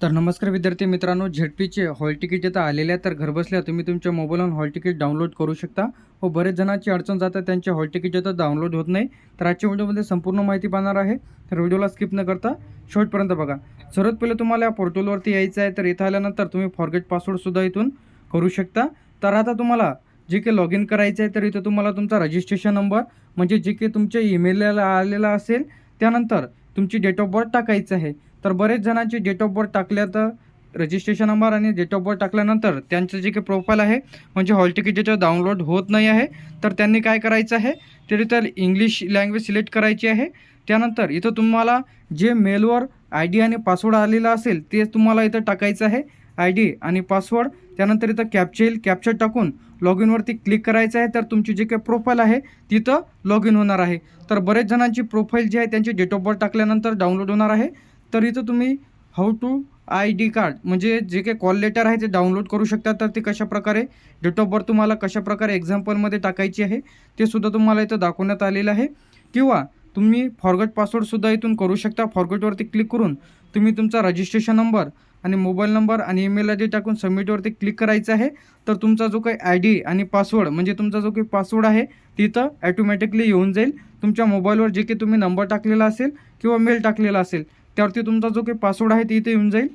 तर नमस्कार विद्यार्थी मित्रांनो झेडपीचे हॉल तिकीट येतं आलेले आहे तर घरबसल्या तुम्ही तुमच्या मोबाईलवरून हॉल तिकीट डाउनलोड करू शकता. व बरेच जणांची अडचण जातात त्यांचे हॉल तिकीट येतं डाउनलोड होत नाही. तर आजच्या व्हिडिओमध्ये संपूर्ण माहिती पाहणार आहे. तर व्हिडिओला स्किप न करता शेवटपर्यंत बघा. सर्वात पहिले तुम्हाला या पोर्टलवरती यायचं आहे तर इथं आल्यानंतर तुम्ही फॉरगेट पासवर्डसुद्धा इथून करू शकता. तर आता तुम्हाला जे काही लॉग इन करायचं आहे तर इथं तुम्हाला तुमचा रजिस्ट्रेशन नंबर म्हणजे जे काही तुमच्या ईमेलला आलेला असेल त्यानंतर तुमची डेट ऑफ बर्थ टाकायचं आहे. तर बरेच जणांची डेट ऑफ बर्थ टाकल्या तर रजिस्ट्रेशन नंबर आणि डेट ऑफ बर्थ टाकल्यानंतर त्यांचं जे काही प्रोफाईल आहे म्हणजे हॉल तिकीट ज्याचं डाउनलोड होत नाही आहे. तर त्यांनी काय करायचं आहे? तर इंग्लिश लँग्वेज सिलेक्ट करायची आहे. त्यानंतर इथं तुम्हाला जे मेलवर आय डी आणि पासवर्ड आलेला असेल ते तुम्हाला इथं टाकायचं आहे. आय डी आणि पासवर्ड त्यानंतर इथं कॅप्चा येईल. कॅप्चर टाकून लॉग इनवरती क्लिक करायचं आहे तर तुमची जी काही प्रोफाईल आहे तिथं लॉग इन होणार आहे. तर बरेच जणांची प्रोफाईल जी आहे त्यांची डेट ऑफ बर्थ टाकल्यानंतर डाउनलोड होणार आहे. तर इथं तुम्ही how to I D card म्हणजे जे काही कॉल लेटर आहे ते डाउनलोड करू शकता. तर ते कशाप्रकारे डेट ऑफ बर्थ तुम्हाला कशाप्रकारे एक्झाम्पलमध्ये टाकायची आहे ते सुद्धा तुम्हाला इथं दाखवण्यात आलेलं आहे. किंवा तुम्ही फॉरगट पासवर्डसुद्धा इथून करू शकता. फॉरगटवरती क्लिक करून तुम्ही तुमचा रजिस्ट्रेशन नंबर आणि मोबाईल नंबर आणि ईमेल आय डी टाकून सबमिटवरती क्लिक करायचं आहे. तर तुमचा जो काही आय डी आणि पासवर्ड म्हणजे तुमचा जो काही पासवर्ड आहे तिथं ॲटोमॅटिकली येऊन जाईल. तुमच्या मोबाईलवर जे काही तुम्ही नंबर टाकलेला असेल किंवा मेल टाकलेला असेल त्यावरती तुमचा जो काही पासवर्ड आहे ते इथे येऊन जाईल.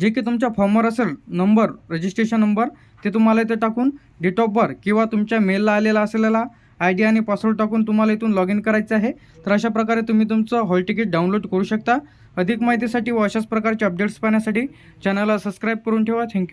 जे की तुमच्या फॉर्मवर असेल नंबर रजिस्ट्रेशन नंबर ते तुम्हाला इथे टाकून डेट ऑफ बर्थ किंवा तुमच्या मेलला आलेला असलेला आय डी आणि पासवर्ड टाकून तुम्हाला इथून लॉग इन करायचं आहे. तर अशा प्रकारे तुम्ही तुमचं हॉल तिकीट डाउनलोड करू शकता. अधिक माहितीसाठी व अशाच प्रकारचे अपडेट्स पाहण्यासाठी चॅनलला सबस्क्राईब करून ठेवा. थँक्यू.